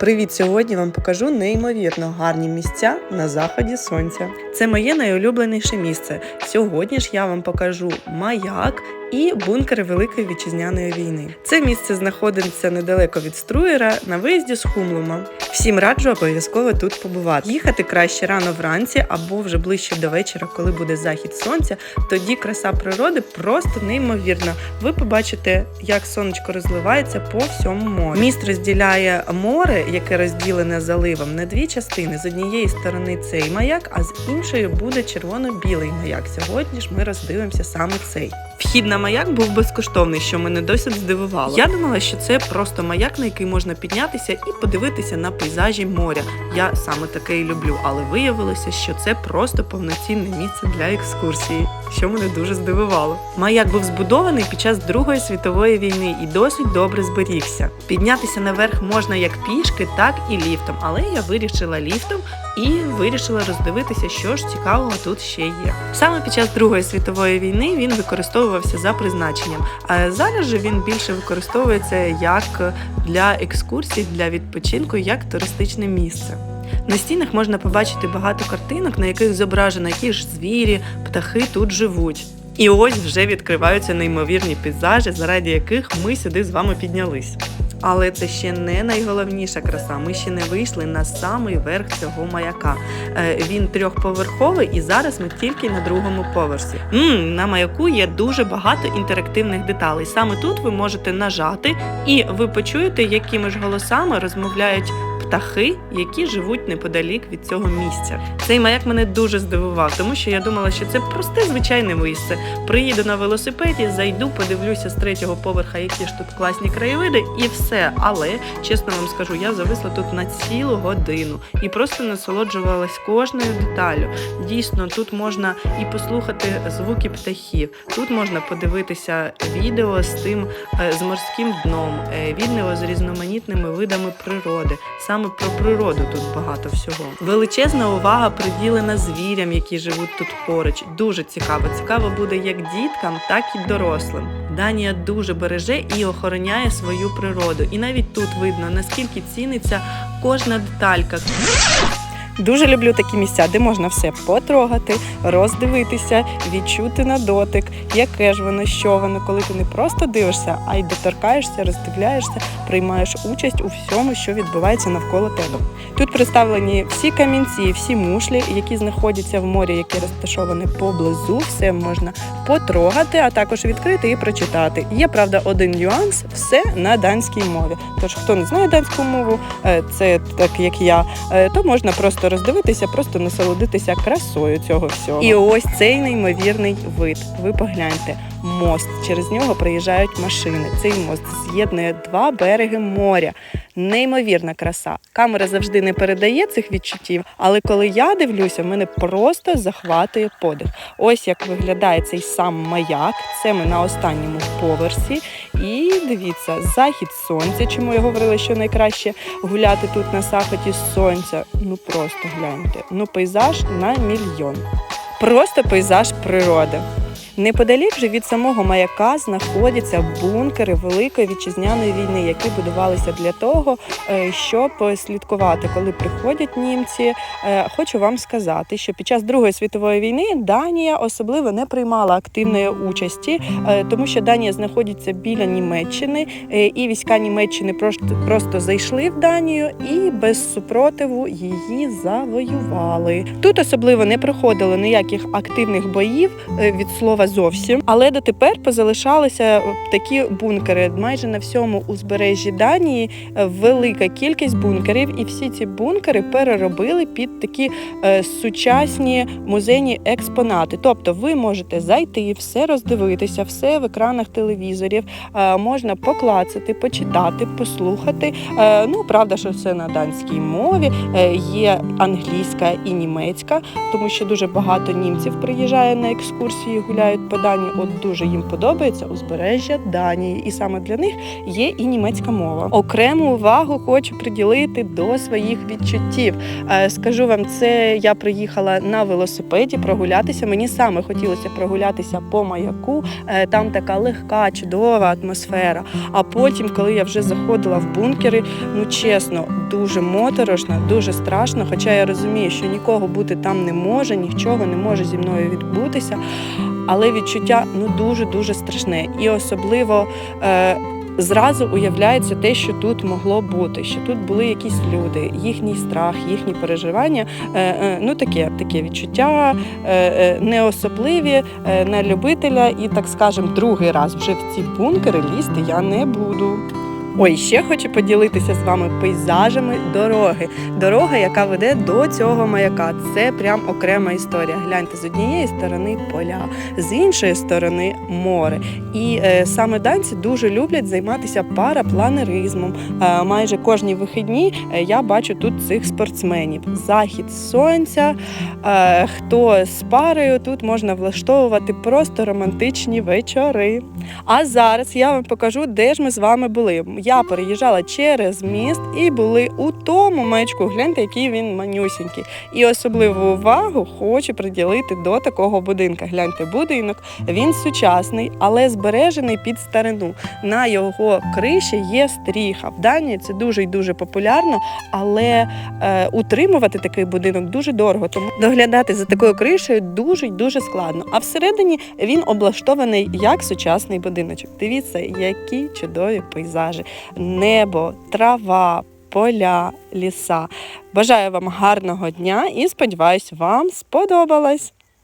Привіт! Сьогодні вам покажу неймовірно гарні місця на заході сонця. Це моє найулюбленіше місце. Сьогодні ж я вам покажу маяк і бункери Великої вітчизняної війни. Це місце знаходиться недалеко від Струєра на виїзді з Хумлума. Всім раджу обов'язково тут побувати. Їхати краще рано вранці або вже ближче до вечора, коли буде захід сонця. Тоді краса природи просто неймовірна. Ви побачите, як сонечко розливається по всьому морю. Міст розділяє море, яке розділене заливом, на дві частини. З однієї сторони цей маяк, а з іншої буде червоно-білий маяк. Сьогодні ж ми роздивимося саме цей. Вхід на маяк був безкоштовний, що мене досить здивувало. Я думала, що це просто маяк, на який можна піднятися і подивитися на пейзажі моря. Я саме таке і люблю, але виявилося, що це просто повноцінне місце для екскурсії, що мене дуже здивувало. Маяк був збудований під час Другої світової війни і досить добре зберігся. Піднятися наверх можна як пішки, так і ліфтом, але я вирішила ліфтом і вирішила роздивитися, що ж цікавого тут ще є. Саме під час Другої світової війни він використовувався за призначенням, а зараз же він більше використовується як для екскурсій, для відпочинку, як туристичне місце. На стінах можна побачити багато картинок, на яких зображено, які ж звірі, птахи тут живуть. І ось вже відкриваються неймовірні пейзажі, заради яких ми сюди з вами піднялись. Але це ще не найголовніша краса. Ми ще не вийшли на самий верх цього маяка. Е, Він трьохповерховий, і зараз ми тільки на другому поверсі. м на маяку є дуже багато інтерактивних деталей. Саме тут ви можете нажати, і ви почуєте, якими ж голосами розмовляють. Птахи, які живуть неподалік від цього місця. Цей маяк мене дуже здивував, тому що я думала, що це просте звичайне місце. Приїду на велосипеді, зайду, подивлюся з третього поверха, які ж тут класні краєвиди, і все. Але чесно вам скажу, я зависла тут на цілу годину і просто насолоджувалась кожною деталю. Дійсно, тут можна і послухати звуки птахів. Тут можна подивитися відео з тим е, з морським дном, е, відео з різноманітними видами природи. Саме про природу тут багато всього. Величезна увага приділена звірям, які живуть тут поруч. Дуже цікаво. Цікаво буде як діткам, так і дорослим. Данія дуже береже і охороняє свою природу. І навіть тут видно наскільки ціниться кожна деталька. Дуже люблю такі місця, де можна все потрогати, роздивитися, відчути на дотик, яке ж воно, що воно, коли ти не просто дивишся, а й доторкаєшся, роздивляєшся, приймаєш участь у всьому, що відбувається навколо тебе. Тут представлені всі камінці, всі мушлі, які знаходяться в морі, яке розташоване поблизу. Все можна потрогати, а також відкрити і прочитати. Є правда один нюанс: все на данській мові. Тож, хто не знає данську мову, е, це так як я, е, то можна просто роздивитися, просто насолодитися красою цього всього. І ось цей неймовірний вид. Ви погляньте, мост. Через нього проїжджають машини. Цей мост з'єднує два береги моря. Неймовірна краса. Камера завжди не передає цих відчуттів, але коли я дивлюся, мене просто захватує подих. Ось як виглядає цей сам маяк. Це ми на останньому поверсі. Дивіться, захід сонця. Чому я говорила, що найкраще гуляти тут на заході сонця? Ну просто гляньте. Ну, пейзаж на мільйон. Просто пейзаж природи. Неподалік же від самого маяка знаходяться бункери Великої вітчизняної війни, які будувалися для того, е, щоб слідкувати, коли приходять німці. Е, Хочу вам сказати, що під час Другої світової війни Данія особливо не приймала активної участі, е, тому що Данія знаходиться біля Німеччини, і війська Німеччини просто, зайшли в Данію і без супротиву її завоювали. Тут особливо не проходило ніяких активних боїв від слова зовсім, але дотепер позалишалися такі бункери майже на всьому узбережжі Данії. е, Велика кількість бункерів, і всі ці бункери переробили під такі е, сучасні музейні експонати. Тобто, ви можете зайти, все роздивитися, все в екранах телевізорів, е, можна поклацати, почитати, послухати. Е, ну правда, що все на данській мові. Е, є англійська і німецька, тому що дуже багато німців приїжджає на екскурсії, гуляє гуляють по Данії, от дуже їм подобається узбережжя Данії, і саме для них є і німецька мова. Окрему увагу хочу приділити до своїх відчуттів. Е, Скажу вам, це я приїхала на велосипеді прогулятися. Мені саме хотілося прогулятися по маяку. Е, Там така легка, чудова атмосфера. А потім, коли я вже заходила в бункери, ну чесно, дуже моторошно, дуже страшно. Хоча я розумію, що нікого бути там не може, нічого не може зі мною відбутися. Але відчуття ну дуже дуже страшне. І особливо е, зразу уявляється те, що тут могло бути, що тут були якісь люди, їхній страх, їхні переживання. Е, е, ну таке, таке відчуття е, е, не особливі е, на любителя, і так скажем, другий раз вже в ці бункери лізти я не буду. Ой, ще хочу поділитися з вами пейзажами дороги. Дорога, яка веде до цього маяка. Це прям окрема історія. Гляньте, з однієї сторони поля, з іншої сторони море. І е, саме данці дуже люблять займатися парапланеризмом. Е, майже кожні вихідні е, я бачу тут цих спортсменів. Захід сонця. Е, хто з парою тут можна влаштовувати просто романтичні вечори. А зараз я вам покажу, де ж ми з вами були. Я переїжджала через міст і були у тому маячку. Гляньте, який він манюсінький. І особливу увагу хочу приділити до такого будинка. Гляньте, будинок він сучасний, але збережений під старину. На його криші є стріха. В Данії це дуже і дуже популярно, але е, утримувати такий будинок дуже дорого. Тому доглядати за такою кришею дуже й дуже складно. А всередині він облаштований як сучасний будиночок. Дивіться, які чудові пейзажі, небо, трава. Поля, ліса. Бажаю вам гарного дня і сподіваюсь, вам сподобалось.